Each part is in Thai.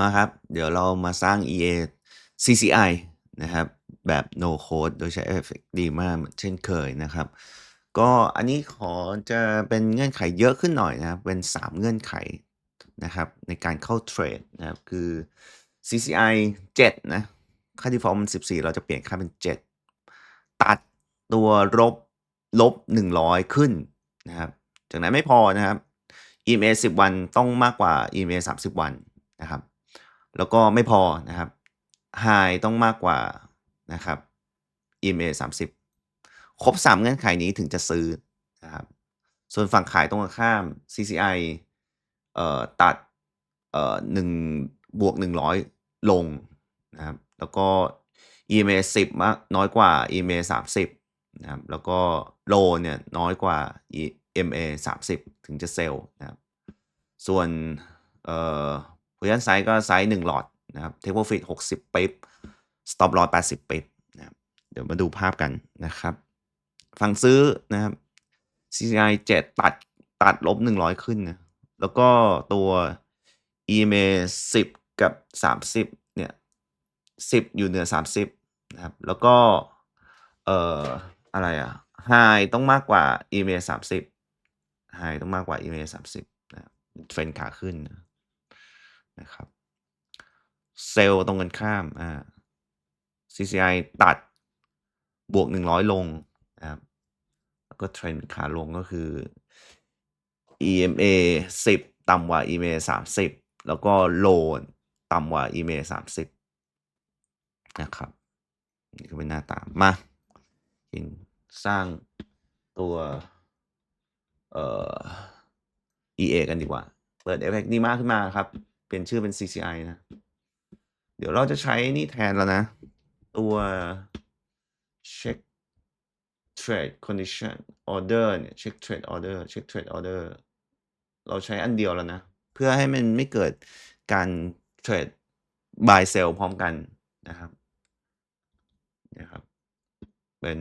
มาครับ เดี๋ยวเรามาสร้าง EA CCI นะครับ แบบ no code โดยใช้ Effect ดีมากเช่นเคยนะครับ ก็อันนี้ขอจะเป็นเงื่อนไขเยอะขึ้นหน่อยนะครับ เป็น 3 เงื่อนไขนะครับ ในการเข้าเทรดนะครับ คือ CCI 7 นะ ค่า default มัน 14 เราจะเปลี่ยนค่าเป็น 7 ตัดตัวลบลบ 100 ขึ้นนะครับ จากนั้นไม่พอนะครับ EMA 10 วันต้องมากกว่า EMA 30 วันนะครับ แล้วก็ไม่พอนะครับ High ต้องมากกว่านะครับ EMA 30 ครบ 3 เงื่อนไขนี้ถึงจะซื้อนะครับ ส่วนฝั่งขายตรงข้าม CCI เอ่อตัดเอ่อ1บวก 100 ลงนะครับ แล้วก็ EMA 10มากน้อยกว่า EMA 30นะครับ แล้วก็ Low เนี่ยน้อยกว่า EMA 30 ถึงจะเซลล์นะครับ ส่วนเอ่อ Position Size ก็ไซส์1หลอดนะครับ Take Profit 60ปิ๊บ Stop Loss 80ปิ๊บนะครับเดี๋ยวมาดูภาพกันนะครับ ฝั่งซื้อนะครับ CCI 7 ตัดตัดลบ100ขึ้นนะแล้วก็ตัว EMA 10กับ30เนี่ย10อยู่เหนือ30นะครับ แล้วก็เอ่ออะไรอะ High ต้องมากกว่า EMA 30 High ต้องมากกว่า EMA 30นะครับเทรนขาขึ้นนะ ครับเซลล์ตรงกันข้ามอ่า CCI ตัดบวก 100 ลงนะครับแล้วก็เทรนด์ขาลงก็คือ EMA 10 ต่ำกว่า EMA 30 แล้วก็ Low ต่ำกว่า EMA 30 นะครับ นี่ก็เป็นหน้าตามาสร้างตัวเอ่อ EA กันดีกว่า เปิด Effect ดีมากขึ้นมาครับ เปลี่ยนชื่อเป็น CCI นะ เดี๋ยวเราจะใช้นี่แทนแล้วนะ ตัว check trade condition order เนี่ย check trade order check trade order เราใช้อันเดียวแล้วนะ เพื่อให้มันไม่เกิดการเทรด buy sell พร้อมกันนะครับนะครับ เป็น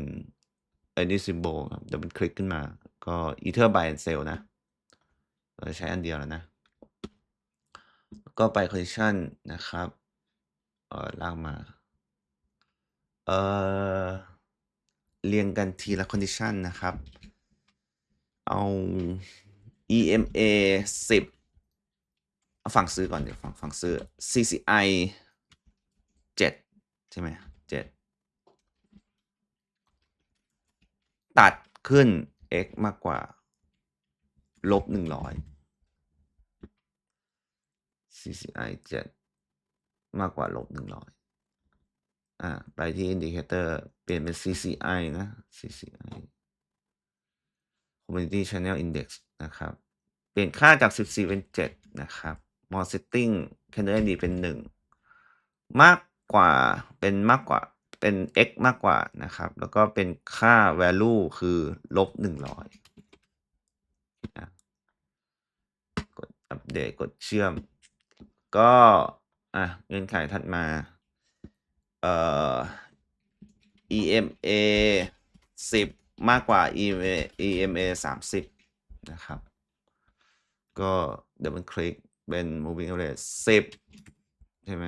any symbol ครับดับเบิลคลิกขึ้นมา ก็ ether buy and sell นะ เราใช้อันเดียวแล้วนะ ก็ไป condition นะครับ เอ่อลากมา เอ่อ เรียงกันทีละ condition นะครับ เอา EMA 10เอาฝั่งซื้อก่อนเดี๋ยวฝั่งฝั่งซื้อ CCI 7 ใช่ไหม7ตัดขึ้น x มากกว่า ลบ100 CCI 7 มากกว่าลบ100 อ่า ไปที่ indicator เปลี่ยนเป็น CCI นะ CCI Community Channel Index นะครับ เปลี่ยนค่าจาก 14 เป็น 7 นะครับ More Setting Candle ID เป็น 1 มากกว่า เป็นมากกว่า เป็น x มากกว่านะครับ แล้วก็เป็นค่า value คือลบ 100กดอัปเดต กดเชื่อม ก็อะเงื่อนไขถัดมา เอ่อ EMA 10 มากกว่า EMA EMA 30 นะครับ ก็ดับเบิลคลิกเป็น moving average 10 ใช่ไหม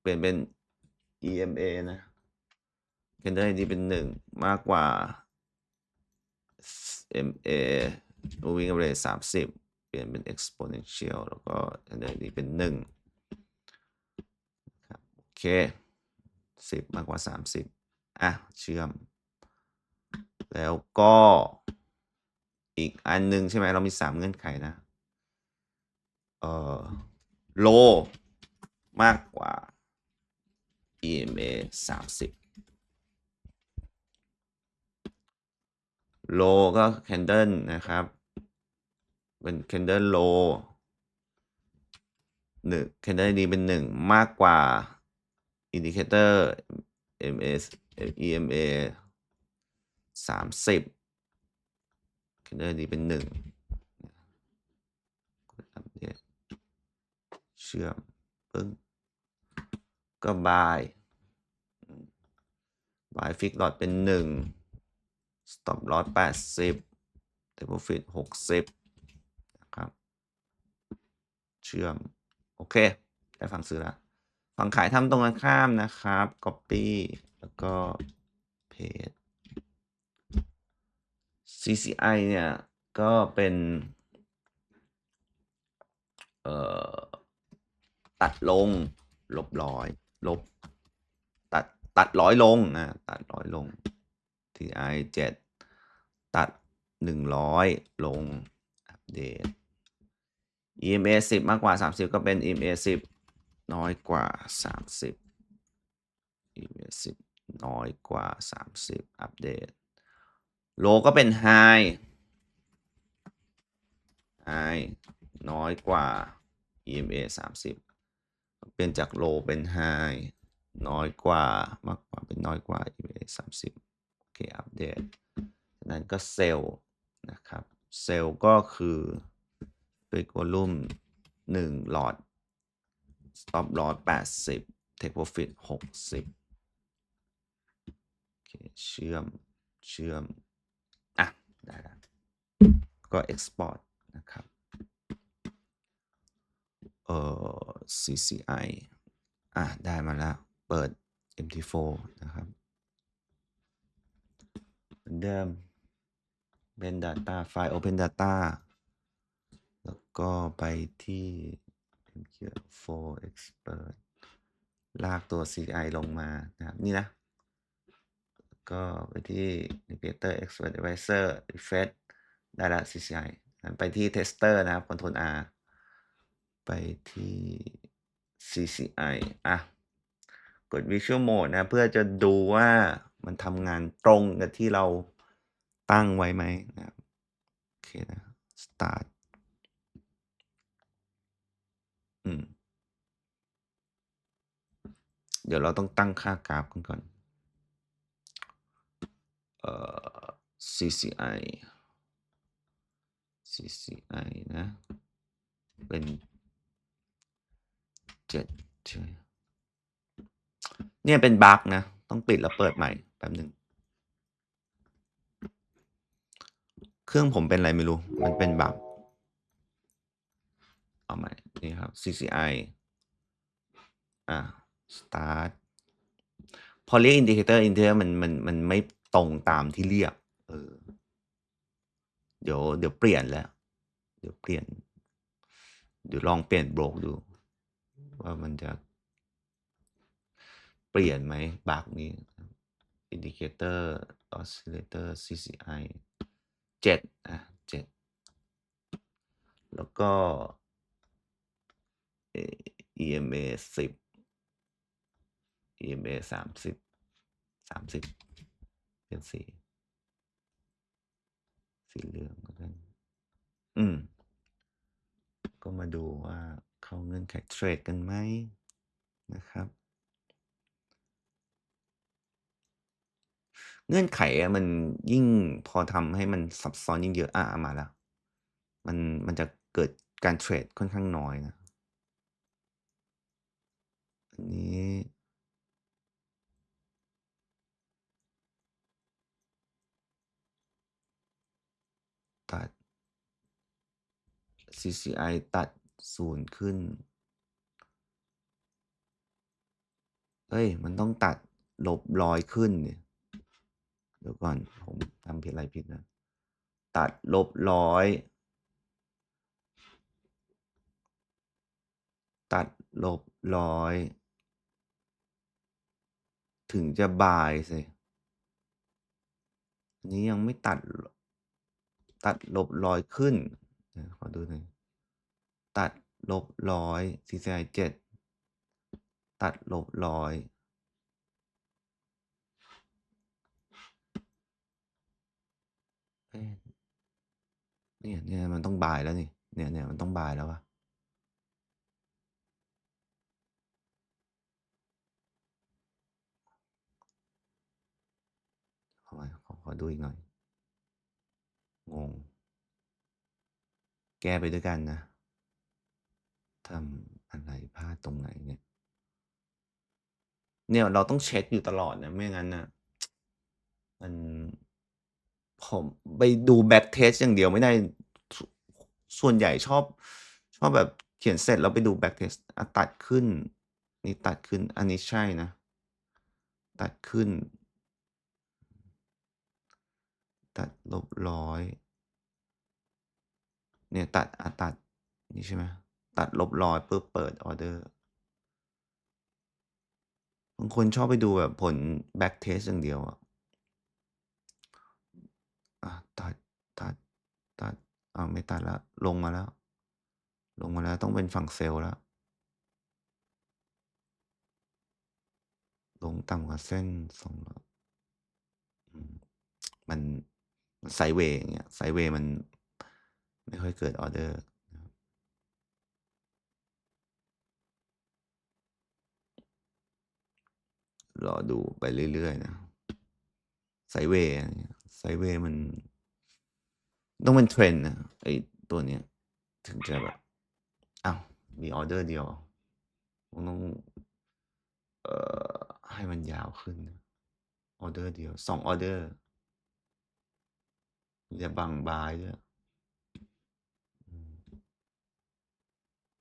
เปลี่ยนเป็น EMA นะ candle ID เป็น 1 มากกว่า MA moving average 30 เปลี่ยนเป็น exponential แล้วก็ candle ID เป็น 1 ครับโอเค10มากกว่า30อะ เชื่อม แล้วก็อีกอันหนึ่งใช่ไหมเรามี3เงื่อนไขนะ เอ่อ low มากกว่า EMA 30 low ก็ candle นะครับ เป็น candle low หนึ่ง candle ID เป็น1มากกว่า อินดิเคเตอร์ MS EMA สามสิบคินเดอร์นี้เป็นหนึ่งเชื่อมปึ้งก็บายบายฟิกหลอดเป็นหนึ่งสต็อปลอตแปดสิบเทปฟิตหกสิบนะครับ เชื่อม โอเค ได้ฟังซื้อแล้ว ฝั่งขายทำตรงกันข้ามนะครับ Copy แล้วก็ Paste CCI เนี่ยก็เป็น เอ่อ ตัดลง ลบร้อย ลบ ตัด ตัดร้อยลงอ่าตัดร้อยลง TI 7ตัดหนึ่งร้อยลง อัปเดต EMA 10 มากกว่า 30 ก็เป็น EMA 10 น้อยกว่า 30 EMA 10น้อยกว่า 30 อัปเดต โลก็เป็น High High น้อยกว่า EMA 30 เปลี่ยนจาก Low เป็น High น้อยกว่ามากกว่าเป็นน้อยกว่า EMA 30 โอเค อัปเดตนั้นก็เซลล์นะครับ เซลล์ก็คือ Big Volume 1หลอด Stop Loss 80 Take Profit 60โอเคเชื่อมเชื่อม อะ ได้แล้วก็ Export นะครับ เอ่อ CCI อะ ได้มาแล้ว เปิด MT4 นะครับเหมือนเดิมเป็น Data ไฟล์ Open Data แล้วก็ไปที่ MQ4 Expert ลากตัว CI ลงมานะครับ นี่นะ ก็ไปที่ Navigator Expert Advisor Refresh ได้แล้ว CCI ไปที่ Tester นะครับ control R ไปที่ CCI อะ กด Visual Mode นะ เพื่อจะดูว่ามันทำงานตรงกับที่เราตั้งไว้ไหมนะครับ โอเคนะ Start อืม เดี๋ยวเราต้องตั้งค่ากราฟกันก่อน เอ่อ CCI CCI นะ เป็น7ใช่เนี่ยเป็นบั๊กนะ ต้องปิดแล้วเปิดใหม่แป๊บหนึ่งเครื่องผมเป็นอะไรไม่รู้ มันเป็นบั๊ก เอาใหม่ นี่ครับ CCI อะ start พอเรียก indicator indicator มันมันมันไม่ตรงตามที่เรียก เออ เดี๋ยวเดี๋ยวเปลี่ยนแล้ว เดี๋ยวเปลี่ยน เดี๋ยวลองเปลี่ยนโบรกดู ว่ามันจะเปลี่ยนไหมบักนี้ indicator oscillator CCI 7อะ7แล้วก็ อ่อ EMA 10 EMA 30 30เป็นสีสีเหลืองแล้วกันอืม ก็มาดูว่าเข้าเงื่อนไขเทรดกันไหมนะครับเงื่อนไขอะมันยิ่งพอทำให้มันซับซ้อนยิ่งเยอะอามาแล้ว มันมันจะเกิดการเทรดค่อนข้างน้อยนะ อันนี้ ตัด CCI ตัด0ขึ้นเฮ้ย มันต้องตัดลบร้อยขึ้นดิเดี๋ยวก่อน ผมทำผิดอะไรผิดนะ ตัดลบร้อย ตัดลบร้อย ถึงจะบายสิอันนี้ยังไม่ตัด ตัดลบร้อยขึ้น ขอดูหน่อย ตัดลบร้อย CCI 7ตัดลบร้อยเนี่ยเนี่ยมันต้องบายแล้วนี่ เนี่ยเนี่ยมันต้องบายแล้วอะ ขอ ขอ ขอ ดูอีกหน่อย งง แก้ไปด้วยกันนะทำอะไรพลาดตรงไหนเนี่ย เนี่ยเราต้องเช็กอยู่ตลอดนะไม่งั้นน่ะมันผมไปดู back test อย่างเดียวไม่ได้ ส่วนใหญ่ชอบ ชอบแบบคขียนเสร็จแล้วไปดู backtest อ่าตัดขึ้น นี่ตัดขึ้น อันนี้ใช่นะ ตัดขึ้น ตัด -100 เนี่ยตัดอ่าตัดนี่ใช่ไหมตัด -100 ปุ๊บเปิดออเดอร์บางคนชอบไปดูแบบผล backtest อย่างเดียวอะอ่าตัดตัดตัดอ้าไม่ตัดแล้วลงมาแล้ว ลงมาแล้วต้องเป็นฝั่งเซลล์แล้ว ลงต่ำกว่าเส้น200อืมมัน มันไซเวย์อย่างเงี้ยไซเวย์มันไม่ค่อยเกิดออเดอร์รอดูไปเรื่อยๆนะไซเวย์ไรเงี้ยไซเวย์มัน ต้องเป็น trend นะไอตัวเนี้ย ถึงจะแบบอ้าวมีออเดอร์เดียวต้องเอ่อให้มันยาวขึ้นออเดอร์เดียว2องอร์เดอร์ อย่าบัง buy ด้วย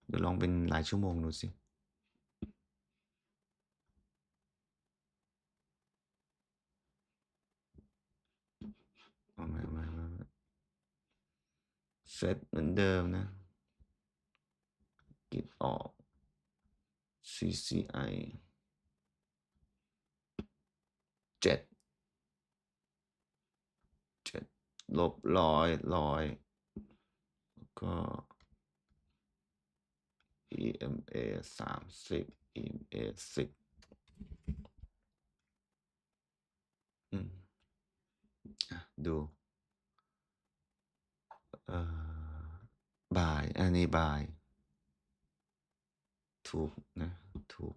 เดี๋ยวลองเป็นรายชั่วโมงดูสิเอาใหม่ๆๆเซตเหมือนเดิมนะ Git ออก CCI 7 7 ลบ100 100แล้วก็ EMA 30 EMA 10อือดูเอ่อ buy อันนี้ buy ถูกนะ ถูก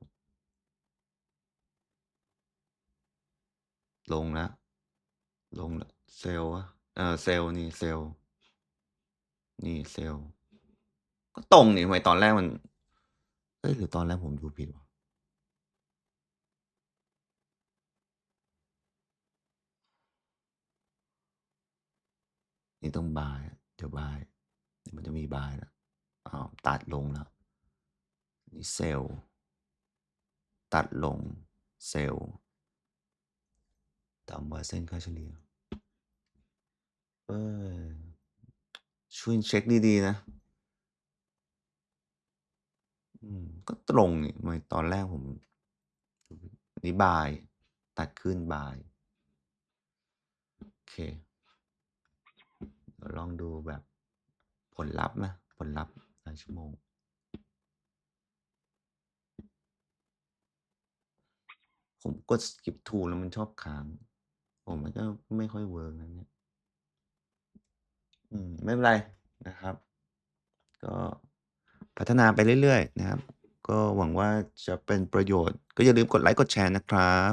ลงแล้วลงแล้วเซลล์วะ เออเซลล์นี่เซลล์ นี่เซลล์ ก็ตรงนี่ทำไมตอนแรกมันเอ๊ะหรือตอนแรกผมดูผิดวะ?นี่ต้อง buy เดี๋ยว buy เดี๋ยวมันจะมี buy แล้วอ้าวตัดลงแล้ว นี่เซลล์ ตัดลงเซลล์ต่ำกว่าเส้นค่าเฉลี่ย เออช่วยเช็กดีๆนะ อืม ก็ตรงนี่ทำไมตอนแรกผมนนี้ buy ตัดขึ้น buy โอเค ลองดูแบบผลลัพธ์นะ ผลลัพธ์รายชั่วโมงผมกด skip to แล้วมันชอบค้าง ผมมันก็ไม่ค่อยเวิร์กนะเนี่ย อืม ไม่เป็นไรนะครับ ก็พัฒนาไปเรื่อย ๆ นะครับ ก็หวังว่าจะเป็นประโยชน์ ก็อย่าลืมกดไลค์ กดแชร์นะครับ